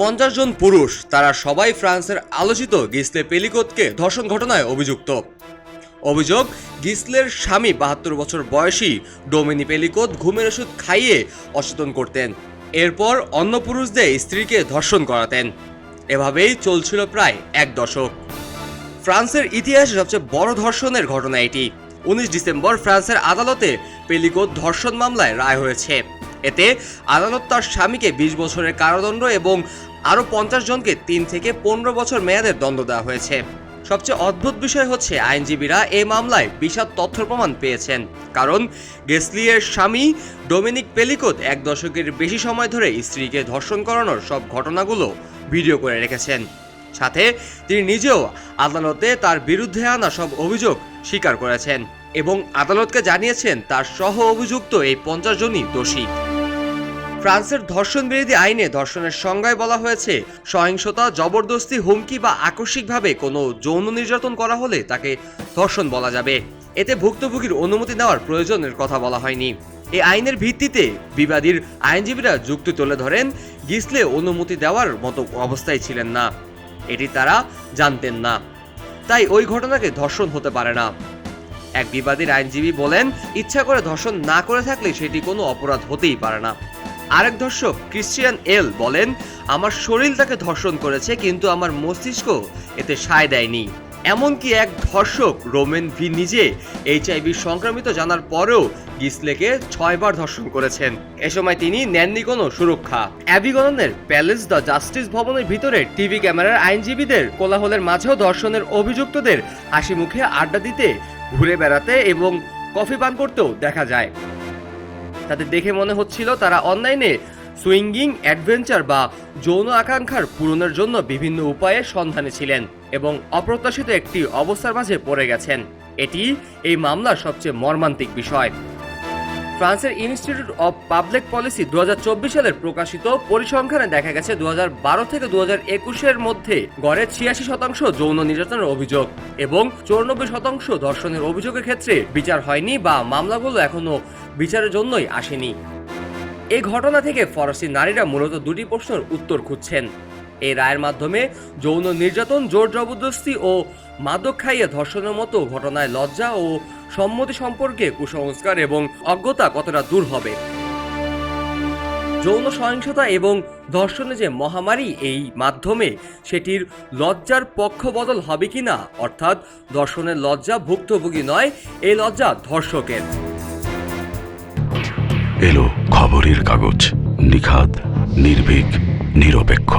পঞ্চাশ জন পুরুষ, তারা সবাই ফ্রান্সের আলোচিত গিসলে পেলিকোতকে ধর্ষণ ঘটনায় অভিযুক্ত। অভিযোগ, গিসলের স্বামী বাহাত্তর বছর বয়সী ডোমিনি পেলিকোত ঘুমের ওষুধ খাইয়ে অচেতন করতেন। এরপর অন্য পুরুষদের স্ত্রীকে ধর্ষণ করাতেন। এভাবেই চলছিল প্রায় এক দশক। ফ্রান্সের ইতিহাসে সবচেয়ে বড় ধর্ষণের ঘটনা এটি। উনিশ ডিসেম্বর ফ্রান্সের আদালতে পেলিকোত ধর্ষণ মামলায় রায় হয়েছে। এতে আদালত তার স্বামীকে বিশ বছরের কারাদণ্ড এবং আরও পঞ্চাশ জনকে তিন থেকে পনেরো বছর মেয়াদের দণ্ড দেওয়া হয়েছে। সবচেয়ে অদ্ভুত বিষয় হচ্ছে আইনজীবীরা এই মামলায় বিশাল তথ্য প্রমাণ পেয়েছেন। কারণ গেসলিয়ের স্বামী ডোমিনিক পেলিকোত এক দশকের বেশি সময় ধরে স্ত্রীকে ধর্ষণ করানোর সব ঘটনাগুলো ভিডিও করে রেখেছেন। সাথে তিনি নিজেও আদালতে তার বিরুদ্ধে আনা সব অভিযোগ স্বীকার করেছেন এবং আদালতকে জানিয়েছেন তার সহ অভিযুক্ত এই পঞ্চাশ জনই দোষী। ফ্রান্সের ধর্ষণ বিরোধী আইনে ধর্ষণের সংজ্ঞায় বলা হয়েছে, সহিংসতা, জবরদস্তি, হুমকি বা আকস্মিকভাবে কোনো যৌন নির্যাতন করা হলে তাকে ধর্ষণ বলা যাবে। এতে ভুক্তভোগীর অনুমতি নেওয়ার প্রয়োজনের কথা বলা হয়নি। এই আইনের ভিত্তিতে বিবাদীর আইনজীবীরা যুক্তি তুলে ধরেন, গিসলে অনুমতি দেওয়ার মতো অবস্থায় ছিলেন না। এটি তারা জানতেন না। তাই ওই ঘটনাকে ধর্ষণ হতে পারে না। এক বিবাদীর আইনজীবী বলেন, ইচ্ছা করে ধর্ষণ না করে থাকলে সেটি কোনো অপরাধ হতেই পারে না। আরেক ধর্ষক, ক্রিশ্চিয়ান এল, বলেন, আমার শরীর তাকে ধর্ষণ করেছে, কিন্তু আমার মস্তিষ্ক এতে সায় দেয়নি। এমনকি এক ধর্ষক, রোমেন ভি নিজে এইচআইভি সংক্রমিত জানার পরেও গিসলেকে ছয়বার ধর্ষণ করেছেন। এ সময় তিনি নেননি কোনো সুরক্ষা। অ্যাবিগনের প্যালেস দ্য জাস্টিস ভবনের ভিতরে টিভি ক্যামেরার আইনজীবীদের কোলাহলের মাঝেও ধর্ষণের অভিযুক্তদের হাসি মুখে আড্ডা দিতে, ঘুরে বেড়াতে এবং কফি পান করতেও দেখা যায়। তাদের দেখে মনে হচ্ছিল তারা অনলাইনে সুইঙ্গিং, অ্যাডভেঞ্চার বা যৌন আকাঙ্ক্ষার পূরণের জন্য বিভিন্ন উপায়ে সন্ধানে ছিলেন এবং অপ্রত্যাশিত একটি অবস্থার মাঝে পড়ে গেছেন। এটি এই মামলার সবচেয়ে মর্মান্তিক বিষয়। ফ্রান্সের ইনস্টিটিউট অব পাবলিক পলিসি দু সালের প্রকাশিত পরিসংখ্যানে দেখা গেছে দু হাজার বারো থেকে দু একুশের মধ্যে গড়ে ছিয়াশি শতাংশ যৌন নির্যাতনের অভিযোগ এবং চৌরানব্বই শতাংশ ধর্ষণের অভিযোগের ক্ষেত্রে বিচার হয়নি বা মামলাগুলো এখনও বিচারের জন্যই আসেনি। এই ঘটনা থেকে ফরাসি নারীরা মূলত দুটি প্রশ্নের উত্তর খুঁজছেন। এই রায়ের মাধ্যমে যৌন নির্যাতন, জোর জবরদস্তি ও মাদক খাইয়ে ধর্ষণের মতো ঘটনায় লজ্জা ও সম্মতি সম্পর্কে কুসংস্কার এবং অজ্ঞতা কতটা দূর হবে? যৌন সহিংসতা এবং ধর্ষণে যে মহামারী, এই মাধ্যমে সেটির লজ্জার পক্ষ বদল হবে কিনা? অর্থাৎ ধর্ষণের লজ্জা ভুক্তভোগী নয়, এই লজ্জা ধর্ষকের। এলো খবরের কাগজ, নিখাদ, নির্ভীক, নিরপেক্ষ।